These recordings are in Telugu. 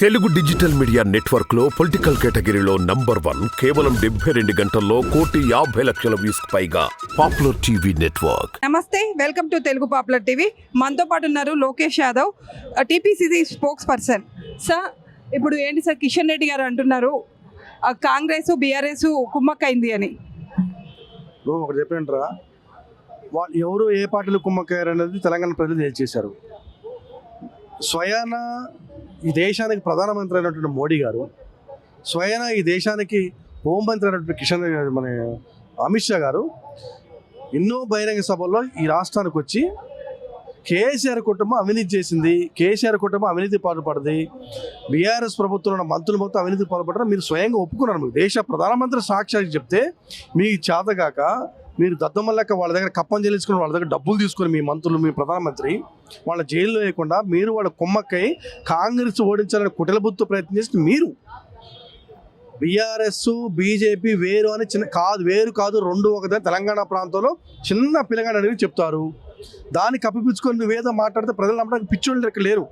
తెలుగు డిజిటల్ మీడియా నెట్వర్క్లో పొలిటికల్ కేటగిరీలో నంబర్ వన్ కేవలం డెబ్బై రెండు గంటల్లో కోటి యాభై లక్షల వ్యూస్ పైగా పాపులర్ టీవీ నెట్వర్క్. నమస్తే welcome to Telugu popular TV. మనతో పాటు ఉన్నారు Lokesh Yadav TPCC spokesperson sir ఇప్పుడు ఏంటి సార్ కిషన్ రెడ్డి గారు అంటున్నారు ఆ, కాంగ్రెస్ బీఆర్ఎస్ కుమ్మక్కైంది అని. ఒకటి చెప్పినట్రా వాళ్ళు ఎవరు ఏ పార్టీలు కుమ్మక్కారు అనేది తెలంగాణ ప్రజలు తెలియజేశారు. స్వయాన ఈ దేశానికి ప్రధానమంత్రి అయినటువంటి మోడీ గారు స్వయాన ఈ దేశానికి హోంమంత్రి అయినటువంటి కిషన్ గారు, మన అమిత్ షా గారు ఎన్నో బహిరంగ సభల్లో ఈ రాష్ట్రానికి వచ్చి కేసీఆర్ కుటుంబం అవినీతి చేసింది. కేసీఆర్ కుటుంబం అవినీతి పాల్పడింది. బీఆర్ఎస్ ప్రభుత్వంలో ఉన్న మంత్రులు మొత్తం అవినీతి పాల్పడడం మీరు స్వయంగా ఒప్పుకున్నారు. మీకు దేశ ప్రధానమంత్రి సాక్షాత్ చెప్తే మీ చేతగాక మీరు దద్దమల్లక వాళ్ళ దగ్గర కప్పం చెల్లించుకుని వాళ్ళ దగ్గర డబ్బులు తీసుకొని మీ మంత్రులు మీ ప్రధానమంత్రి వాళ్ళ జైల్లో వేయకుండా మీరు వాళ్ళ కుమ్మక్కై కాంగ్రెస్ ఓడించాలని కుటిలబుత్తు ప్రయత్నం చేసి మీరు. బీఆర్ఎస్ బీజేపీ వేరు అని చిన్న కాదు వేరు కాదు రెండు ఒకటే తెలంగాణ ప్రాంతంలో చిన్న పిల్లగాడు అనేది చెప్తారు. దాన్ని కప్పిపుచ్చుకొని నువ్వేదో మాట్లాడితే ప్రజలు నమ్మడానికి పిచ్చోళ్ళు ఇక్కడ లేరు.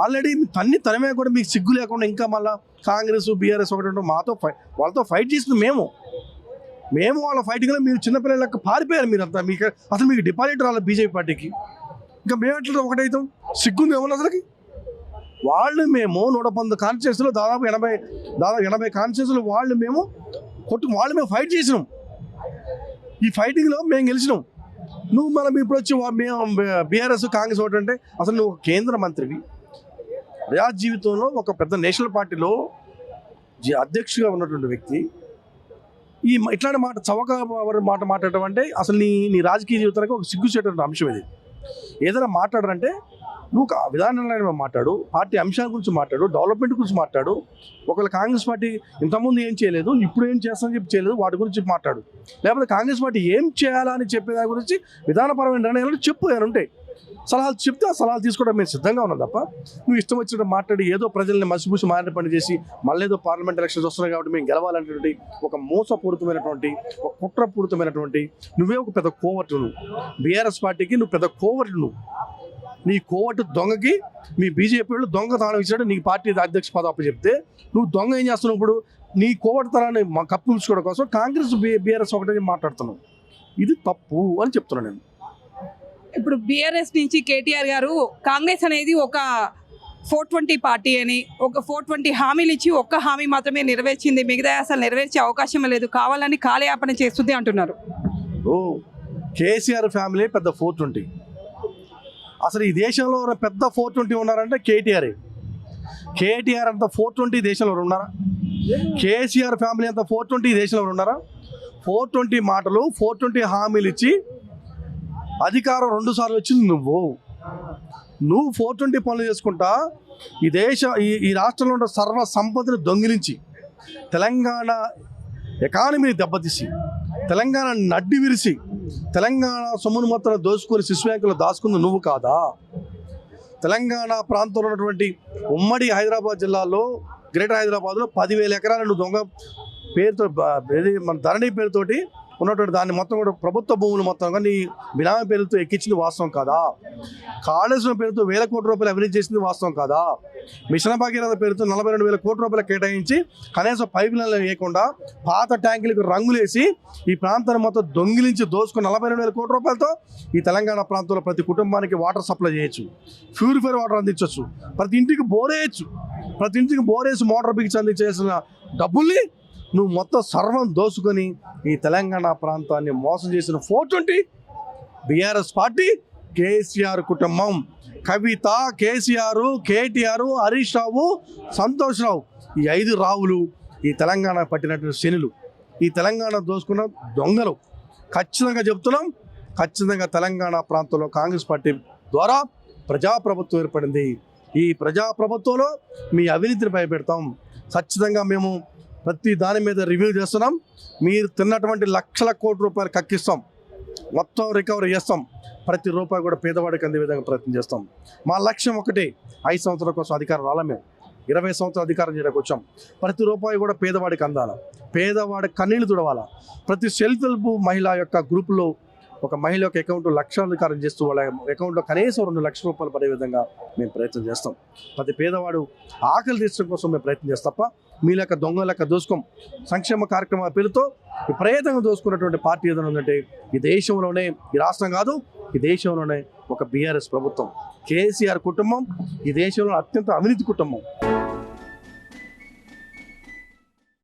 ఆల్రెడీ తన్ని తనమే కూడా మీకు సిగ్గు లేకుండా ఇంకా మళ్ళీ కాంగ్రెస్ బీఆర్ఎస్ ఒకటి మాతో ఫై వాళ్ళతో ఫైట్ చేసింది మేము. మేము వాళ్ళ ఫైటింగ్లో మీరు చిన్నపిల్లలకు పారిపోయారు మీరు అంతా మీకు అసలు మీకు డిపాజిట్ రాలేదు బీజేపీ పార్టీకి. ఇంకా మేము ఎట్లా ఒకటైతాం సిగ్గుంది ఏమన్నా అసలుకి? వాళ్ళు మేము నూట పంతొమ్మిది కాన్స్టిట్యూన్సీలో దాదాపు ఎనభై దాదాపు ఎనభై కాన్స్టిట్యూన్సీలు వాళ్ళు మేము కొట్టు వాళ్ళు మేము ఫైట్ చేసినాం. ఈ ఫైటింగ్లో మేము గెలిచినాం. నువ్వు మనం ఇప్పుడు వచ్చి మేము బీఆర్ఎస్ కాంగ్రెస్ ఒకటి అంటే అసలు నువ్వు కేంద్ర మంత్రివి. ప్రజా జీవితంలో ఒక పెద్ద నేషనల్ పార్టీలో అధ్యక్షుగా ఉన్నటువంటి వ్యక్తి ఈ ఇట్లాంటి మాట చవక మాట మాట్లాడటం అంటే అసలు నీ నీ రాజకీయ జీవితానికి ఒక సిగ్గుచేటువంటి అంశం ఇది. ఏదైనా మాట్లాడారంటే నువ్వు ఒక మాట్లాడు పార్టీ అంశాల గురించి మాట్లాడు డెవలప్మెంట్ గురించి మాట్లాడు ఒకవేళ కాంగ్రెస్ పార్టీ ఇంతకుముందు ఏం చేయలేదు ఇప్పుడు ఏం చేస్తామని చెప్పి చేయలేదు వాటి గురించి మాట్లాడు. లేకపోతే కాంగ్రెస్ పార్టీ ఏం చేయాలని చెప్పే దాని గురించి విధానపరమైన నిర్ణయాలు చెప్పు అని ఉంటాయి సలహాలు చెప్తే ఆ సలహాలు తీసుకోవడం మేము సిద్ధంగా ఉన్నాం తప్ప నువ్వు ఇష్టం వచ్చినట్టు మాట్లాడి ఏదో ప్రజల్ని మసిపూసి మారిన పని చేసి మళ్ళీ ఏదో పార్లమెంట్ ఎలక్షన్స్ వస్తున్నాయి కాబట్టి మేము గెలవాలనేటువంటి ఒక మోసపూరితమైనటువంటి ఒక కుట్రపూరితమైనటువంటి నువ్వే ఒక పెద్ద కోవటు నువ్వు బీఆర్ఎస్ పార్టీకి నువ్వు పెద్ద కోవటు నువ్వు నీ కోవటు దొంగకి మీ బీజేపీ వాళ్ళు దొంగ తాళం ఇచ్చాడు నీ పార్టీ అధ్యక్ష పదవి చెప్తే నువ్వు దొంగ ఏం చేస్తున్నావు ఇప్పుడు? నీ కోవటి తరాన్ని మా ఉంచుకోవడం కోసం కాంగ్రెస్ బీఆర్ఎస్ ఒకటే మాట్లాడుతున్నావు. ఇది తప్పు అని చెప్తున్నాను నేను. ఇప్పుడు బీఆర్ఎస్ నుంచి కేటీఆర్ గారు కాంగ్రెస్ అనేది ఒక ఫోర్ ట్వంటీ పార్టీ అని ఒక ఫోర్ ట్వంటీ హామీలు ఇచ్చి ఒక్క హామీ మాత్రమే నెరవేర్చింది. మిగతా అసలు నెరవేర్చే అవకాశం లేదు. కావాలని కాలయాపన చేస్తుంది అంటున్నారు. ఓ కేసీఆర్ ఫ్యామిలీ పెద్ద ఫోర్ ట్వంటీ అసలు ఈ దేశంలో పెద్ద ఫోర్ ట్వంటీ ఉన్నారంటే కేటీఆర్ కేటీఆర్ అంత ఫోర్ ట్వంటీ దేశంలో ఉన్నారా? కేసీఆర్ ఫ్యామిలీ అంత ఫోర్ ట్వంటీ దేశంలో ఉన్నారా? ఫోర్ ట్వంటీ మాటలు ఫోర్ ట్వంటీ హామీలు ఇచ్చి అధికారం రెండు సార్లు వచ్చింది నువ్వు. నువ్వు ఫోర్ ట్వంటీ పనులు చేసుకుంటా ఈ దేశ ఈ ఈ రాష్ట్రంలో ఉన్న సర్వ సంపదను దొంగిలించి తెలంగాణ ఎకానమీని దెబ్బతీసి తెలంగాణ నడ్డి విరిసి తెలంగాణ సొమ్మును మొత్తం దోచుకొని శిశు బ్యాంకులో దాచుకుంది నువ్వు కాదా? తెలంగాణ ప్రాంతంలో ఉన్నటువంటి ఉమ్మడి హైదరాబాద్ జిల్లాలో గ్రేటర్ హైదరాబాద్లో పదివేల ఎకరాలను దొంగ పేరుతో మన ధరణి పేరుతోటి ఉన్నటువంటి దాన్ని మొత్తం కూడా ప్రభుత్వ భూములు మొత్తం కానీ బినామీ పేరుతో ఎక్కించింది వాస్తవం కాదా? కాళేశ్వరం పేరుతో వేల కోట్ల రూపాయలు అభివృద్ధి చేసింది వాస్తవం కాదా? మిషన్ భగీరథ పేరుతో నలభై రెండు వేల కోట్ల రూపాయలు కేటాయించి కనీసం పైప్ లైన్లు వేయకుండా పాత ట్యాంకులకు రంగులేసి ఈ ప్రాంతాన్ని మొత్తం దొంగిలించి దోసుకుని నలభై రెండు వేల కోట్ల రూపాయలతో ఈ తెలంగాణ ప్రాంతంలో ప్రతి కుటుంబానికి వాటర్ సప్లై చేయొచ్చు. ప్యూరిఫైర్ వాటర్ అందించవచ్చు ప్రతి ఇంటికి బోరేయచ్చు ప్రతి ఇంటికి బోరేసి మోటార్ బిగించి అందించేసిన డబ్బుల్ని నువ్వు మొత్తం సర్వం దోసుకొని ఈ తెలంగాణ ప్రాంతాన్ని మోసం చేసిన four twenty BRS party KCR కుటుంబం. కవిత కేసీఆర్ కేటీఆర్ హరీష్ రావు సంతోష్ రావు ఈ ఐదు రావులు ఈ తెలంగాణ పట్టినటువంటి శనులు. ఈ తెలంగాణ దోసుకున్న దొంగలు. ఖచ్చితంగా చెప్తున్నాం ఖచ్చితంగా తెలంగాణ ప్రాంతంలో కాంగ్రెస్ పార్టీ ద్వారా ప్రజాప్రభుత్వం ఏర్పడింది. ఈ ప్రజాప్రభుత్వంలో మీ అవినీతిని భయపెడతాం. ఖచ్చితంగా మేము ప్రతి దాని మీద రివ్యూ చేస్తున్నాం. మీరు తిన్నటువంటి లక్షల కోట్ల రూపాయలు కక్కిస్తాం. మొత్తం రికవరీ చేస్తాం. ప్రతి రూపాయి కూడా పేదవాడికి అందే విధంగా ప్రయత్నం చేస్తాం. మా లక్ష్యం ఒకటే ఐదు సంవత్సరాల కోసం అధికారం రాలే మేము. ఇరవై సంవత్సరాలు అధికారం చేయడానికి వచ్చాం. ప్రతి రూపాయి కూడా పేదవాడికి అందాల. పేదవాడి కన్నీళ్ళు తుడవాలా. ప్రతి సెల్ఫ్ హెల్ప్ మహిళ యొక్క గ్రూపులో ఒక మహిళ యొక్క అకౌంట్ లక్షాధికారం చేస్తూ వాళ్ళ అకౌంట్లో కనీసం రెండు లక్షల రూపాయలు పడే విధంగా మేము ప్రయత్నం చేస్తాం. ప్రతి పేదవాడు ఆకలి తీర్చడం కోసం మేము ప్రయత్నం చేస్తాం. తప్ప మీ లెక్క దొంగ లెక్క దోసుకోం సంక్షేమ కార్యక్రమాల పేరుతో విపరీతంగా దోసుకున్నటువంటి పార్టీ ఏదైనా ఉందంటే ఈ దేశంలోనే ఈ రాష్ట్రం కాదు ఈ దేశంలోనే ఒక బీఆర్ఎస్ ప్రభుత్వం. కేసీఆర్ కుటుంబం ఈ దేశంలో అత్యంత అవినీతి కుటుంబం.